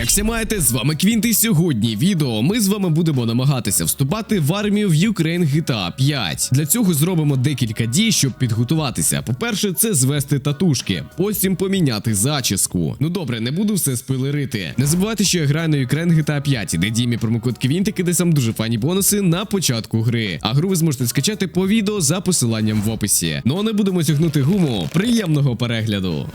Як всі маєте, з вами Квінт і сьогодні відео ми з вами будемо намагатися вступати в армію в Ukraine GTA 5. Для цього зробимо декілька дій, щоб підготуватися. По-перше, це звести татушки, потім поміняти зачіску. Ну добре, не буду все спойлерити. Не забувайте, що я граю на Ukraine GTA 5, де діє мій промокод Квінтик і десь там дуже фані бонуси на початку гри. А гру ви зможете скачати по відео за посиланням в описі. Ну а не будемо тягнути гуму. Приємного перегляду!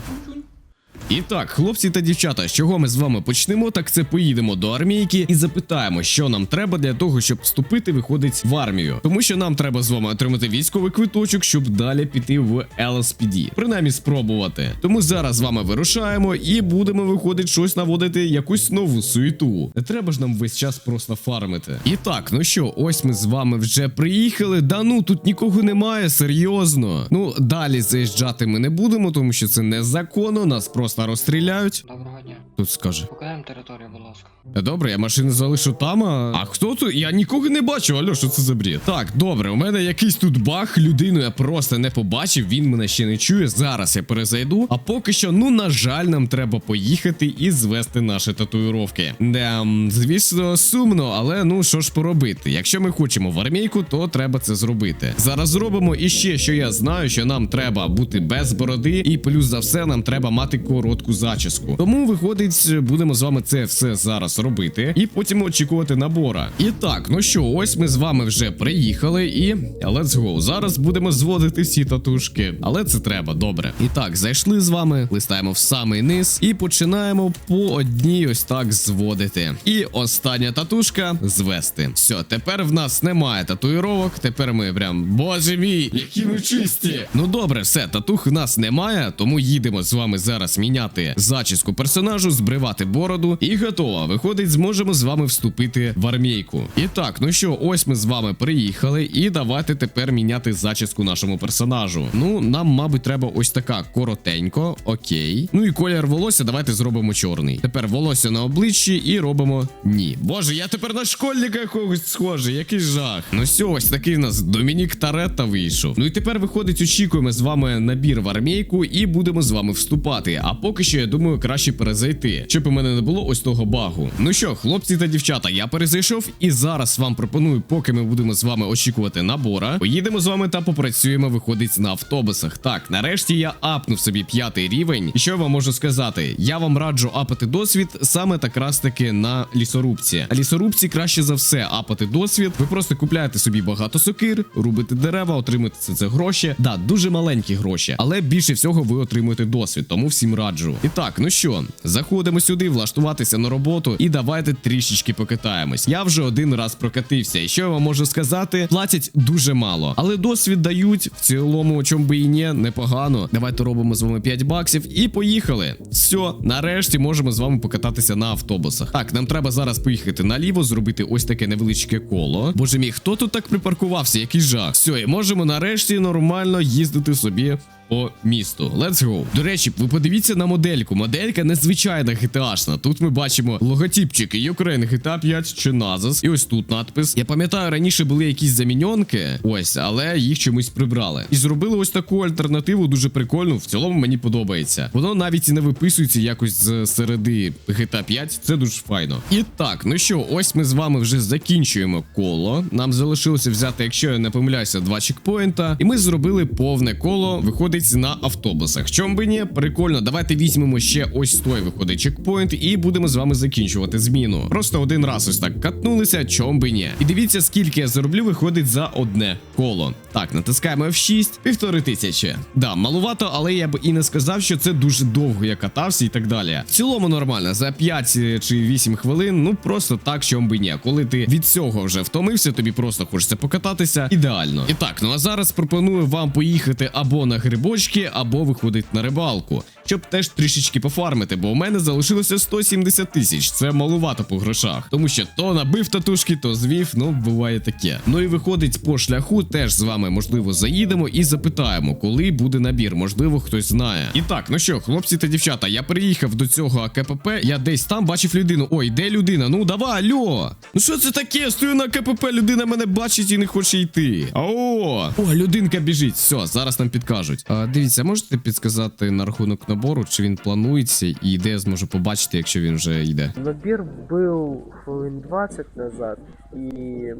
І так, хлопці та дівчата, з чого ми з вами почнемо, так це поїдемо до армійки і запитаємо, що нам треба для того, щоб вступити, виходить в армію. Тому що нам треба з вами отримати військовий квиточок, щоб далі піти в LSPD. Принаймні спробувати. Тому зараз з вами вирушаємо і будемо виходить щось наводити, якусь нову суету. Не треба ж нам весь час просто фармити. І так, ну що, ось ми з вами вже приїхали. Да ну тут нікого немає, серйозно. Ну далі заїжджати ми не будемо, тому що це незаконно, нас просто розстріляють. Доброго дня. Тут скаже. Покидаємо територію, будь ласка. Добре, я машину залишу там. А, а хто тут? Я нікого не бачу. Алло, що це за бред? Так, добре, у мене якийсь тут баг. Людину я просто не побачив. Він мене ще не чує. Зараз я перезайду. А поки що, ну на жаль, нам треба поїхати і звести наші татуїровки. Да, звісно, сумно, але ну що ж поробити. Якщо ми хочемо в армійку, то треба це зробити. Зараз зробимо і ще, що я знаю, що нам треба бути без бороди, і плюс за все нам треба мати коротку зачіску. Тому виходить, будемо з вами це все зараз робити, і потім очікувати набора. І так, ну що, ось ми з вами вже приїхали, і let's go. Зараз будемо зводити всі татушки, але це треба добре. І так, зайшли з вами, листаємо в самий низ і починаємо по одній ось так зводити. І остання татушка звести. Все, тепер в нас немає татуїровок. Тепер ми прям боже мій, які ми чисті. Ну добре, все, татух в нас немає, тому їдемо з вами зараз міняти зачіску персонажу, збривати бороду і готово. Виходить, зможемо з вами вступити в армійку. І так, ну що, ось ми з вами приїхали, і давайте тепер міняти зачіску нашому персонажу. Ну, нам, мабуть, треба ось така коротенько, окей. Ну і колір волосся, давайте зробимо чорний. Тепер волосся на обличчі і робимо ні. Боже, я тепер на школьника якогось схожий, який жах. Ну все, ось такий у нас Домінік Таретта вийшов. Ну і тепер виходить, очікуємо з вами набір в армійку і будемо з вами вступати. А поки що, я думаю, краще перезайти, щоб у мене не було ось того багу. Ну що, хлопці та дівчата, я перезайшов і зараз вам пропоную, поки ми будемо з вами очікувати набора. Поїдемо з вами та попрацюємо, виходить на автобусах. Так, нарешті я апнув собі п'ятий рівень. І що я вам можу сказати? Я вам раджу апати досвід саме так раз таки на лісорубці. А лісорубці краще за все апати досвід. Ви просто купляєте собі багато сокир, рубите дерева, отримуєте це, це гроші. Да, дуже маленькі гроші, але більше всього ви отримуєте досвід, тому всім раджу. І так, ну що, заходимо сюди, влаштуватися на роботу, і давайте трішечки покатаємось. Я вже один раз прокатився, і що я вам можу сказати? Платять дуже мало, але досвід дають в цілому, чому би і ні, непогано. Давайте робимо з вами 5 баксів і поїхали. Все, нарешті можемо з вами покататися на автобусах. Так, нам треба зараз поїхати наліво, зробити ось таке невеличке коло. Боже мій, хто тут так припаркувався? Який жах. Все, і можемо нарешті нормально їздити собі по місту. Let's go. До речі, ви подивіться на модельку. Моделька незвичайна GTA-шна. Тут ми бачимо логотипчики Ukraine GTA 5 чи Nazas. І ось тут надпис. Я пам'ятаю, раніше були якісь заміньонки, ось, але їх чомусь прибрали. І зробили ось таку альтернативу, дуже прикольну. В цілому мені подобається. Воно навіть і не виписується якось з середи GTA 5. Це дуже файно. І так, ну що, ось ми з вами вже закінчуємо коло. Нам залишилося взяти, якщо я не помиляюся, два чекпоінта. І ми зробили повне коло. Виходить на автобусах. Чом би ні, прикольно. Давайте візьмемо ще ось той виходить чекпоінт, і будемо з вами закінчувати зміну. Просто один раз ось так катнулися, чом би ні. І дивіться, скільки я зароблю, виходить за одне коло. Так, натискаємо F6, півтори тисячі. Да, малувато, але я б і не сказав, що це дуже довго я катався і так далі. В цілому нормально, за 5 чи 8 хвилин, ну просто так, чом би ні. Коли ти від цього вже втомився, тобі просто хочеться покататися. Ідеально. І так, ну а зараз пропоную вам поїхати або на грибочки, або виходить на рибалку. Щоб теж трішечки пофармити, бо у мене залишилося 170 тисяч. Це малувато по грошах. Тому що то набив татушки, то звів, ну буває таке. Ну і виходить по шляху, теж з вами можливо заїдемо і запитаємо, коли буде набір. Можливо, хтось знає. І так, ну що, хлопці та дівчата, я приїхав до цього АКПП. Я десь там бачив людину. Ой, де людина? Ну давай, альо. Ну що це таке? Стою на КПП, людина мене бачить і не хоче йти. О, о, людинка біжить. Все, зараз нам підкажуть. А, дивіться, можете підсказати на рахунок набору, чи він планується, і де я зможу побачити, якщо він вже йде. Набір був хвилин 20 назад, і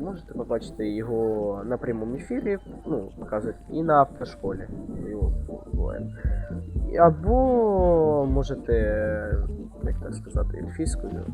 можете побачити його на прямому ефірі, ну, показують, і на автошколі. Його. Або можете, як так сказати, ельфійською,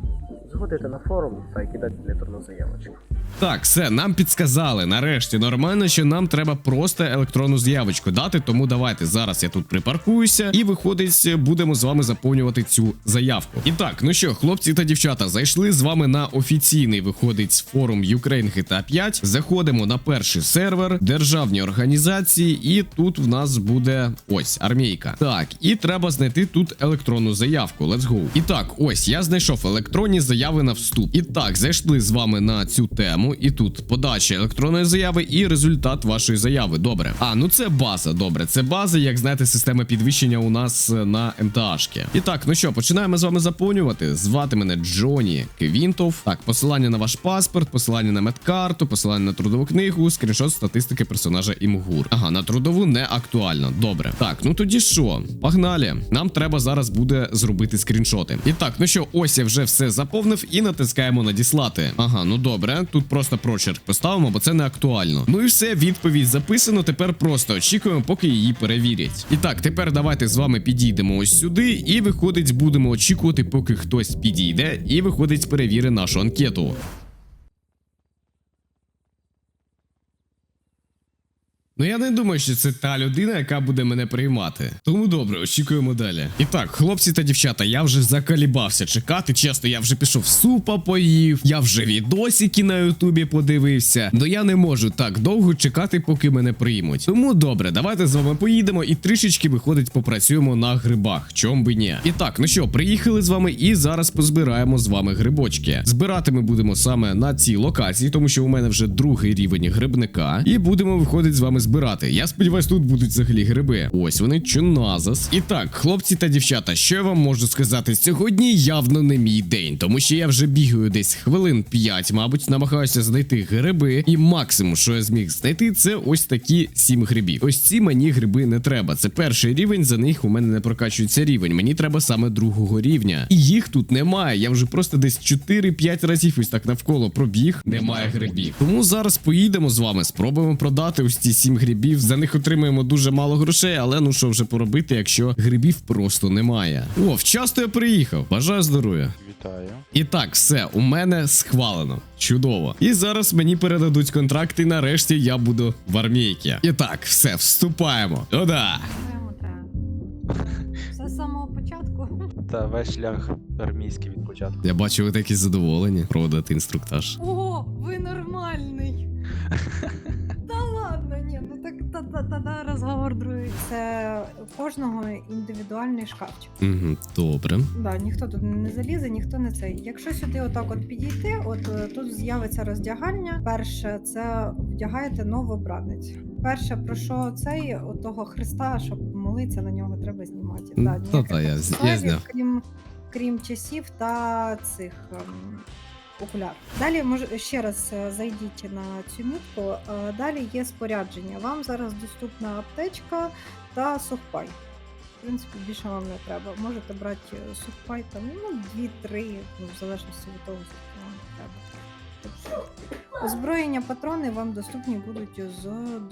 заходити на форум та кидати електронну заявочку. Так, все, нам підсказали. Нарешті нормально, що нам треба просто електронну заявочку дати. Тому давайте зараз я тут припаркуюся і виходить, будемо з вами заповнювати цю заявку. І так, ну що, хлопці та дівчата, зайшли з вами на офіційний виходить форум Ukraine GTA 5. Заходимо на перший сервер, державні організації, і тут в нас буде ось армійка. Так, і треба знайти тут електронну заявку. Let's go. І так, ось я знайшов електронні заяви на вступ. І так, зайшли з вами на цю тему. І тут подача електронної заяви і результат вашої заяви. Добре. А, ну це база. Добре, це база, як знаєте, система підвищення у нас е, на МТАшки. І так, ну що, починаємо з вами заповнювати. Звати мене Джоні Квінтов. Так, посилання на ваш паспорт, посилання на медкарту, посилання на трудову книгу, скріншот статистики персонажа імгур. Ага, на трудову не актуально. Добре. Так, ну тоді що? Погнали. Нам треба зараз буде зробити скріншоти. І так, ну що, ось я вже все заповнив і натискаємо надіслати. Ага, ну добре. Тут просто прочерк поставимо, бо це не актуально. Ну і все, відповідь записано. Тепер просто очікуємо, поки її перевірять. І так, тепер давайте з вами підійдемо ось сюди, і виходить, будемо очікувати, поки хтось підійде, і виходить, перевірить нашу анкету. Ну я не думаю, що це та людина, яка буде мене приймати. Тому добре, очікуємо далі. І так, хлопці та дівчата, я вже закалібався чекати. Чесно, я вже пішов супа поїв, я вже відосики на Ютубі подивився. Но я не можу так довго чекати, поки мене приймуть. Тому добре, давайте з вами поїдемо і трішечки виходить, попрацюємо на грибах. Чом би ні. І так, ну що, приїхали з вами і зараз позбираємо з вами грибочки. Збирати ми будемо саме на цій локації, тому що у мене вже другий рівень грибника. І будемо виходить з вами збирати. Я сподіваюсь, тут будуть взагалі гриби. Ось вони чуназас. І так, хлопці та дівчата, що я вам можу сказати? Сьогодні явно не мій день, тому що я вже бігаю десь хвилин 5, мабуть, намагаюся знайти гриби. І максимум, що я зміг знайти, це ось такі 7 грибів. Ось ці мені гриби не треба. Це перший рівень, за них у мене не прокачується рівень. Мені треба саме другого рівня. І їх тут немає. Я вже просто десь 4-5 разів ось так навколо пробіг. Немає грибів. Тому зараз поїдемо з вами, спробуємо продати ось ці 7 грибів. За них отримаємо дуже мало грошей, але ну що вже поробити, якщо грибів просто немає. О, вчасно я приїхав. Бажаю здоров'я. Вітаю. І так, все, у мене схвалено. Чудово. І зараз мені передадуть контракт, і нарешті я буду в армійці. І так, все, вступаємо. Ода. Прямо. Все з самого початку. Та весь шлях армійський від початку. Я бачу, ви такі задоволені проводити інструктаж. О, ви нормальний. так та, та, та, та розговор другий. Це кожного індивідуальний шкафчик. Угу, добре. Да, ніхто тут не залізе, ніхто не цей. Якщо сюди отак от підійти, от е, тут з'явиться роздягальня. Перше, це вдягаєте новобранець. Перше, про що цей от того Христа, щоб молитися на нього, треба знімати. Ну, Да, та-та, я я зняв. Крім, крім часів та цих. Окуляр. Далі мож, ще раз е, зайдіть на цю мітку. Е, Далі є спорядження. Вам зараз доступна аптечка та сухпай. В принципі, більше вам не треба. Можете брати е, сухпай там, ну, 2-3, ну, в залежності від того, скільки вам треба. Озброєння патрони вам доступні будуть з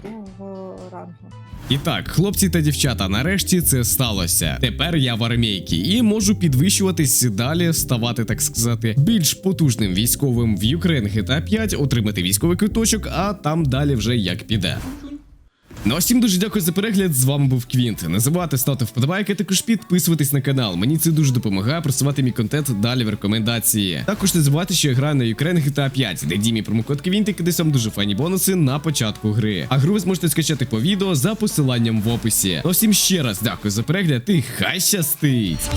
другого рангу. І так, хлопці та дівчата, нарешті це сталося. Тепер я в армійці і можу підвищуватись далі, ставати, так сказати, більш потужним військовим в Ukraine GTA 5, отримати військовий квиточок, а там далі вже як піде. Ну а всім дуже дякую за перегляд. З вами був Квінт. Не забувайте ставити вподобайки, також підписуватись на канал. Мені це дуже допомагає просувати мій контент далі в рекомендації. Також не забувайте, що я граю на Ukraine GTA 5, де дій мій промокод Квінт і кидаюсь вам дуже файні бонуси на початку гри. А гру ви зможете скачати по відео за посиланням в описі. Ну всім ще раз дякую за перегляд і хай щастить!